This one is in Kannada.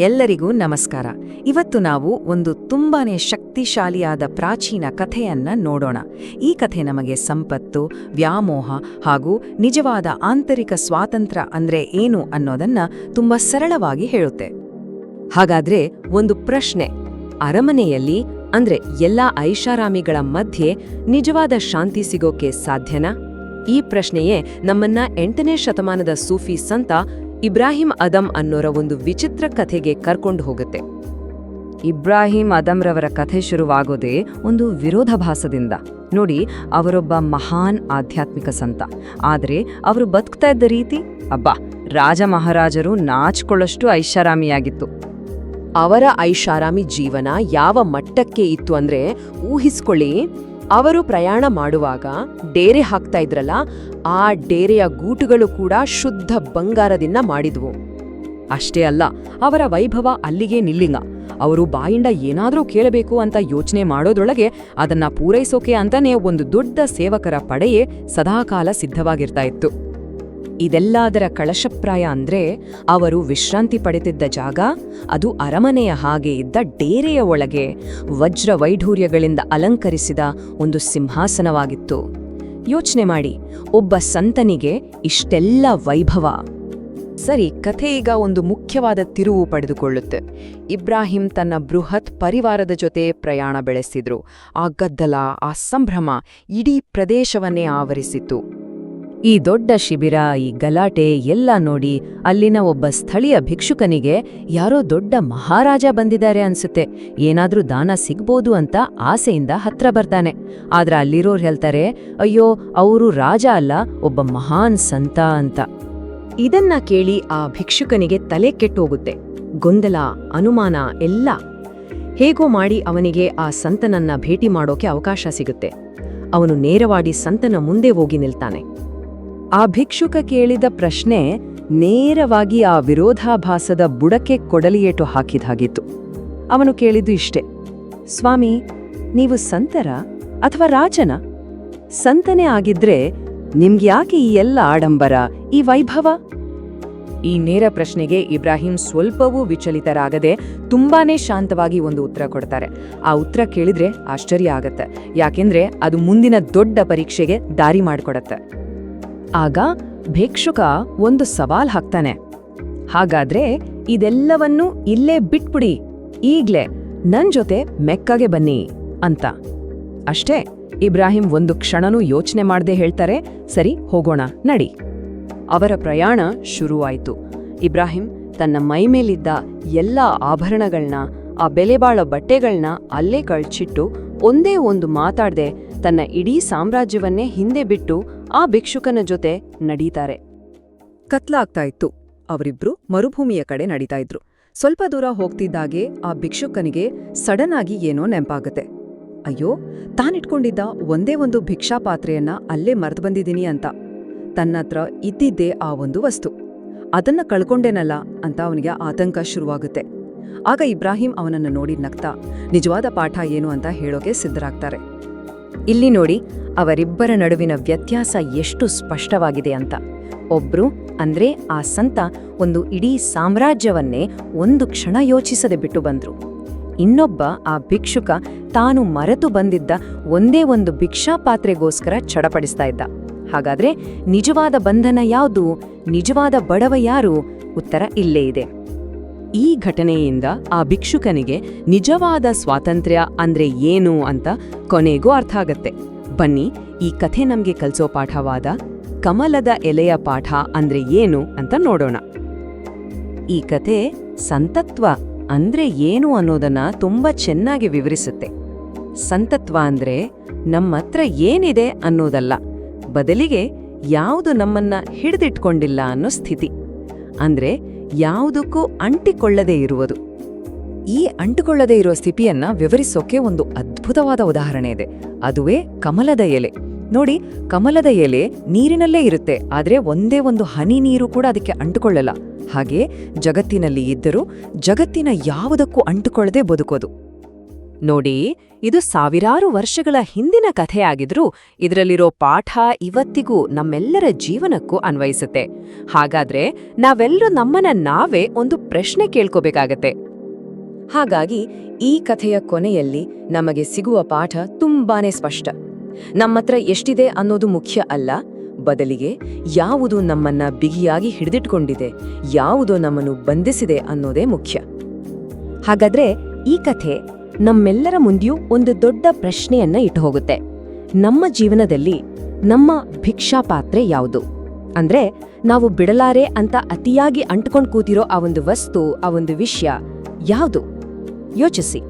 ಎಲ್ಲರಿಗೂ ನಮಸ್ಕಾರ. ಇವತ್ತು ನಾವು ಒಂದು ತುಂಬಾನೇ ಶಕ್ತಿಶಾಲಿಯಾದ ಪ್ರಾಚೀನ ಕಥೆಯನ್ನ ನೋಡೋಣ. ಈ ಕಥೆ ನಮಗೆ ಸಂಪತ್ತು, ವ್ಯಾಮೋಹ ಹಾಗೂ ನಿಜವಾದ ಆಂತರಿಕ ಸ್ವಾತಂತ್ರ್ಯ ಅಂದ್ರೆ ಏನು ಅನ್ನೋದನ್ನ ತುಂಬಾ ಸರಳವಾಗಿ ಹೇಳುತ್ತೆ. ಹಾಗಾದ್ರೆ ಒಂದು ಪ್ರಶ್ನೆ. ಅರಮನೆಯಲ್ಲಿ ಅಂದ್ರೆ ಎಲ್ಲಾ ಐಷಾರಾಮಿಗಳ ಮಧ್ಯೆ ನಿಜವಾದ ಶಾಂತಿ ಸಿಗೋಕೆ ಸಾಧ್ಯನಾ? ಈ ಪ್ರಶ್ನೆಯೇ ನಮ್ಮನ್ನ ಎಂಟನೇ ಶತಮಾನದ ಸೂಫಿ ಸಂತ ಇಬ್ರಾಹಿಂ ಅದಮ್ ಅನ್ನೋರ ಒಂದು ವಿಚಿತ್ರ ಕಥೆಗೆ ಕರ್ಕೊಂಡು ಹೋಗುತ್ತೆ. ಇಬ್ರಾಹಿಂ ಅದಮ್ರವರ ಕಥೆ ಶುರುವಾಗೋದೇ ಒಂದು ವಿರೋಧಾಭಾಸದಿಂದ. ನೋಡಿ, ಅವರೊಬ್ಬ ಮಹಾನ್ ಆಧ್ಯಾತ್ಮಿಕ ಸಂತ. ಆದರೆ ಅವರು ಬದುಕ್ತಾ ಇದ್ದ ರೀತಿ? ಅಬ್ಬಾ, ರಾಜ ಮಹಾರಾಜರು ನಾಚ್ಕೊಳ್ಳಷ್ಟು ಐಷಾರಾಮಿಯಾಗಿತ್ತು. ಅವರ ಐಷಾರಾಮಿ ಜೀವನ ಯಾವ ಮಟ್ಟಕ್ಕೆ ಇತ್ತು ಅಂದ್ರೆ ಊಹಿಸ್ಕೊಳ್ಳಿ. ಅವರು ಪ್ರಯಾಣ ಮಾಡುವಾಗ ಡೇರೆ ಹಾಕ್ತಾ ಇದ್ರಲ್ಲ, ಆ ಡೇರೆಯ ಗೂಟುಗಳು ಕೂಡ ಶುದ್ಧ ಬಂಗಾರದಿಂದ ಮಾಡಿದ್ವು. ಅಷ್ಟೇ ಅಲ್ಲ, ಅವರ ವೈಭವ ಅಲ್ಲಿಗೆ ನಿಲ್ಲಿಂಗ ಅವರು ಬಾಯಿಂದ ಏನಾದರೂ ಕೇಳಬೇಕು ಅಂತ ಯೋಚನೆ ಮಾಡೋದ್ರೊಳಗೆ ಅದನ್ನ ಪೂರೈಸೋಕೆ ಅಂತಾನೆ ಒಂದು ದೊಡ್ಡ ಸೇವಕರ ಪಡೆಯೇ ಸದಾಕಾಲ ಸಿದ್ಧವಾಗಿರ್ತಾ ಇತ್ತು. ಇದೆಲ್ಲಾದರ ಕಳಶಪ್ರಾಯ ಅಂದ್ರೆ ಅವರು ವಿಶ್ರಾಂತಿ ಪಡೆದಿದ್ದ ಜಾಗ, ಅದು ಅರಮನೆಯ ಹಾಗೆ ಇದ್ದ ಡೇರೆಯ ಒಳಗೆ ವಜ್ರ ವೈಢೂರ್ಯಗಳಿಂದ ಅಲಂಕರಿಸಿದ ಒಂದು ಸಿಂಹಾಸನವಾಗಿತ್ತು. ಯೋಚನೆ ಮಾಡಿ, ಒಬ್ಬ ಸಂತನಿಗೆ ಇಷ್ಟೆಲ್ಲ ವೈಭವ. ಸರಿ, ಕಥೆ ಈಗ ಒಂದು ಮುಖ್ಯವಾದ ತಿರುವು ಪಡೆದುಕೊಳ್ಳುತ್ತೆ. ಇಬ್ರಾಹಿಂ ತನ್ನ ಬೃಹತ್ ಪರಿವಾರದ ಜೊತೆ ಪ್ರಯಾಣ ಬೆಳೆಸಿದ್ರು. ಆ ಗದ್ದಲ, ಆ ಸಂಭ್ರಮ ಇಡೀ ಪ್ರದೇಶವನ್ನೇ ಆವರಿಸಿತ್ತು. ಈ ದೊಡ್ಡ ಶಿಬಿರ, ಈ ಗಲಾಟೆ ಎಲ್ಲ ನೋಡಿ ಅಲ್ಲಿನ ಒಬ್ಬ ಸ್ಥಳೀಯ ಭಿಕ್ಷುಕನಿಗೆ ಯಾರೋ ದೊಡ್ಡ ಮಹಾರಾಜ ಬಂದಿದ್ದಾರೆ ಅನ್ಸುತ್ತೆ. ಏನಾದ್ರೂ ದಾನ ಸಿಗ್ಬೋದು ಅಂತ ಆಸೆಯಿಂದ ಹತ್ರ ಬರ್ತಾನೆ. ಆದ್ರ ಅಲ್ಲಿರೋರು ಹೇಳ್ತಾರೆ, ಅಯ್ಯೋ, ಅವರು ರಾಜ ಅಲ್ಲ, ಒಬ್ಬ ಮಹಾನ್ ಸಂತ ಅಂತ. ಇದನ್ನ ಕೇಳಿ ಆ ಭಿಕ್ಷುಕನಿಗೆ ತಲೆ ಕೆಟ್ಟು ಹೋಗುತ್ತೆ ಗೊಂದಲ, ಅನುಮಾನ ಎಲ್ಲ. ಹೇಗೋ ಮಾಡಿ ಅವನಿಗೆ ಆ ಸಂತನನ್ನ ಭೇಟಿ ಮಾಡೋಕೆ ಅವಕಾಶ ಸಿಗುತ್ತೆ. ಅವನು ನೇರವಾಗಿ ಸಂತನ ಮುಂದೆ ಹೋಗಿ ನಿಲ್ತಾನೆ. ಆ ಭಿಕ್ಷುಕ ಕೇಳಿದ ಪ್ರಶ್ನೆ ನೇರವಾಗಿ ಆ ವಿರೋಧಾಭಾಸದ ಬುಡಕ್ಕೆ ಕೊಡಲಿಯೇಟು ಹಾಕಿದಾಗಿತ್ತು. ಅವನು ಕೇಳಿದ್ದು ಇಷ್ಟೆ. ಸ್ವಾಮಿ, ನೀವು ಸಂತರ ಅಥವಾ ರಾಜನ? ಸಂತನೆ ಆಗಿದ್ರೆ ನಿಮ್ಗ್ಯಾಕೆ ಈ ಎಲ್ಲ ಆಡಂಬರ, ಈ ವೈಭವ? ಈ ನೇರ ಪ್ರಶ್ನೆಗೆ ಇಬ್ರಾಹಿಂ ಸ್ವಲ್ಪವೂ ವಿಚಲಿತರಾಗದೆ ತುಂಬಾನೇ ಶಾಂತವಾಗಿ ಒಂದು ಉತ್ತರ ಕೊಡ್ತಾರೆ. ಆ ಉತ್ತರ ಕೇಳಿದ್ರೆ ಆಶ್ಚರ್ಯ ಆಗತ್ತೆ. ಯಾಕೆಂದ್ರೆ ಅದು ಮುಂದಿನ ದೊಡ್ಡ ಪರೀಕ್ಷೆಗೆ ದಾರಿ ಮಾಡಿಕೊಡತ್ತೆ. ಆಗ ಭಿಕ್ಷುಕ ಒಂದು ಸವಾಲ್ ಹಾಕ್ತಾನೆ. ಹಾಗಾದ್ರೆ ಇದೆಲ್ಲವನ್ನೂ ಇಲ್ಲೇ ಬಿಟ್ಬಿಡಿ, ಈಗ್ಲೇ ನನ್ ಜೊತೆ ಮೆಕ್ಕಗೆ ಬನ್ನಿ ಅಂತ. ಅಷ್ಟೇ, ಇಬ್ರಾಹಿಂ ಒಂದು ಕ್ಷಣನೂ ಯೋಚನೆ ಮಾಡದೆ ಹೇಳ್ತಾರೆ, ಸರಿ, ಹೋಗೋಣ, ನಡಿ. ಅವರ ಪ್ರಯಾಣ ಶುರುವಾಯಿತು. ಇಬ್ರಾಹಿಂ ತನ್ನ ಮೈಮೇಲಿದ್ದ ಎಲ್ಲ ಆಭರಣಗಳನ್ನ ಆ ಬೆಲೆಬಾಳೋ ಬಟ್ಟೆಗಳನ್ನ ಅಲ್ಲೇ ಕಳ್ಚಿಟ್ಟು ಒಂದೇ ಒಂದು ಮಾತಾಡದೆ ತನ್ನ ಇಡೀ ಸಾಮ್ರಾಜ್ಯವನ್ನೇ ಹಿಂದೆ ಬಿಟ್ಟು ಆ ಭಿಕ್ಷುಕನ ಜೊತೆ ನಡೀತಾರೆ. ಕತ್ಲಾಗ್ತಾ ಇತ್ತು ಅವರಿಬ್ರು ಮರುಭೂಮಿಯ ಕಡೆ ನಡೀತಾ ಇದ್ರು ಸ್ವಲ್ಪ ದೂರ ಹೋಗ್ತಿದ್ದಾಗೆ ಆ ಭಿಕ್ಷುಕನಿಗೆ ಸಡನ್ ಆಗಿ ಏನೋ ನೆಂಪಾಗುತ್ತೆ ಅಯ್ಯೋ, ತಾನಿಟ್ಕೊಂಡಿದ್ದ ಒಂದೇ ಒಂದು ಭಿಕ್ಷಾ ಪಾತ್ರೆಯನ್ನ ಅಲ್ಲೇ ಮರೆತು ಬಂದಿದ್ದೀನಿ ಅಂತ. ತನ್ನತ್ರ ಇದ್ದಿದ್ದೇ ಆ ಒಂದು ವಸ್ತು. ಅದನ್ನ ಕಳ್ಕೊಂಡೇನಲ್ಲ ಅಂತ ಅವನಿಗೆ ಆತಂಕ ಶುರುವಾಗುತ್ತೆ. ಆಗ ಇಬ್ರಾಹಿಂ ಅವನನ್ನು ನೋಡಿ ನಗ್ತಾ, ನಿಜವಾದ ಪಾಠ ಏನು ಅಂತ ಹೇಳೋಕೆ ಸಿದ್ಧರಾಗ್ತಾರೆ. ಇಲ್ಲಿ ನೋಡಿ ಅವರಿಬ್ಬರ ನಡುವಿನ ವ್ಯತ್ಯಾಸ ಎಷ್ಟು ಸ್ಪಷ್ಟವಾಗಿದೆ ಅಂತ. ಒಬ್ರು ಅಂದ್ರೆ ಆ ಸಂತ ಒಂದು ಇಡೀ ಸಾಮ್ರಾಜ್ಯವನ್ನೇ ಒಂದು ಕ್ಷಣ ಯೋಚಿಸದೆ ಬಿಟ್ಟು ಬಂದ್ರು. ಇನ್ನೊಬ್ಬ ಆ ಭಿಕ್ಷುಕ ತಾನು ಮರೆತು ಬಂದಿದ್ದ ಒಂದೇ ಒಂದು ಭಿಕ್ಷಾ ಪಾತ್ರೆಗೋಸ್ಕರ ಚಡಪಡಿಸ್ತಾ ಇದ್ದ. ಹಾಗಾದ್ರೆ ನಿಜವಾದ ಬಂಧನ ಯಾವುದು? ನಿಜವಾದ ಬಡವ ಯಾರು? ಉತ್ತರ ಇಲ್ಲೇ ಇದೆ. ಈ ಘಟನೆಯಿಂದ ಆ ಭಿಕ್ಷುಕನಿಗೆ ನಿಜವಾದ ಸ್ವಾತಂತ್ರ್ಯ ಅಂದ್ರೆ ಏನು ಅಂತ ಕೊನೆಗೂ ಅರ್ಥ ಆಗತ್ತೆ. ಬನ್ನಿ, ಈ ಕಥೆ ನಮ್ಗೆ ಕಲಿಸೋ ಪಾಠವಾದ ಕಮಲದ ಎಲೆಯ ಪಾಠ ಅಂದ್ರೆ ಏನು ಅಂತ ನೋಡೋಣ. ಈ ಕಥೆ ಸಂತತ್ವ ಅಂದ್ರೆ ಏನು ಅನ್ನೋದನ್ನ ತುಂಬಾ ಚೆನ್ನಾಗಿ ವಿವರಿಸುತ್ತೆ. ಸಂತತ್ವ ಅಂದ್ರೆ ನಮ್ಮತ್ರ ಏನಿದೆ ಅನ್ನೋದಲ್ಲ, ಬದಲಿಗೆ ಯಾವುದು ನಮ್ಮನ್ನ ಹಿಡಿದಿಟ್ಕೊಂಡಿಲ್ಲ ಅನ್ನೋ ಸ್ಥಿತಿ. ಅಂದ್ರೆ ಯಾವುದಕ್ಕೂ ಅಂಟಿಕೊಳ್ಳದೇ ಇರುವುದು. ಈ ಅಂಟುಕೊಳ್ಳದೇ ಇರೋ ಸ್ಥಿತಿಯನ್ನ ವಿವರಿಸೋಕೆ ಒಂದು ಅದ್ಭುತವಾದ ಉದಾಹರಣೆ ಇದೆ. ಅದುವೇ ಕಮಲದ ಎಲೆ. ನೋಡಿ, ಕಮಲದ ಎಲೆ ನೀರಿನಲ್ಲೇ ಇರುತ್ತೆ, ಆದ್ರೆ ಒಂದೇ ಒಂದು ಹನಿ ನೀರು ಕೂಡ ಅದಕ್ಕೆ ಅಂಟುಕೊಳ್ಳಲ್ಲ. ಹಾಗೆ ಜಗತ್ತಿನಲ್ಲಿ ಇದ್ದರೂ ಜಗತ್ತಿನ ಯಾವುದಕ್ಕೂ ಅಂಟುಕೊಳ್ಳದೆ ಬದುಕೋದು. ನೋಡಿ, ಇದು ಸಾವಿರಾರು ವರ್ಷಗಳ ಹಿಂದಿನ ಕಥೆಯಾಗಿದ್ರೂ ಇದರಲ್ಲಿರೋ ಪಾಠ ಇವತ್ತಿಗೂ ನಮ್ಮೆಲ್ಲರ ಜೀವನಕ್ಕೂ ಅನ್ವಯಿಸುತ್ತೆ. ಹಾಗಾದ್ರೆ ನಾವೆಲ್ಲರೂ ನಮ್ಮನ್ನ ನಾವೇ ಒಂದು ಪ್ರಶ್ನೆ ಕೇಳ್ಕೋಬೇಕಾಗತ್ತೆ. ಹಾಗಾಗಿ ಈ ಕಥೆಯ ಕೊನೆಯಲ್ಲಿ ನಮಗೆ ಸಿಗುವ ಪಾಠ ತುಂಬಾನೇ ಸ್ಪಷ್ಟ. ನಮ್ಮತ್ರ ಎಷ್ಟಿದೆ ಅನ್ನೋದು ಮುಖ್ಯ ಅಲ್ಲ, ಬದಲಿಗೆ ಯಾವುದು ನಮ್ಮನ್ನ ಬಿಗಿಯಾಗಿ ಹಿಡಿದಿಟ್ಕೊಂಡಿದೆ, ಯಾವುದು ನಮ್ಮನ್ನು ಬಂಧಿಸಿದೆ ಅನ್ನೋದೇ ಮುಖ್ಯ. ಹಾಗಾದ್ರೆ ಈ ಕಥೆ ನಮ್ಮೆಲ್ಲರ ಮುಂದೆಯೂ ಒಂದು ದೊಡ್ಡ ಪ್ರಶ್ನೆಯನ್ನ ಇಟ್ಟು ಹೋಗುತ್ತೆ ನಮ್ಮ ಜೀವನದಲ್ಲಿ ನಮ್ಮ ಭಿಕ್ಷಾ ಪಾತ್ರೆ ಯಾವುದು? ಅಂದ್ರೆ ನಾವು ಬಿಡಲಾರೆ ಅಂತ ಅತಿಯಾಗಿ ಅಂಟ್ಕೊಂಡು ಕೂತಿರೋ ಆ ಒಂದು ವಸ್ತು, ಆ ಒಂದು ವಿಷಯ ಯಾವುದು? யோசிசி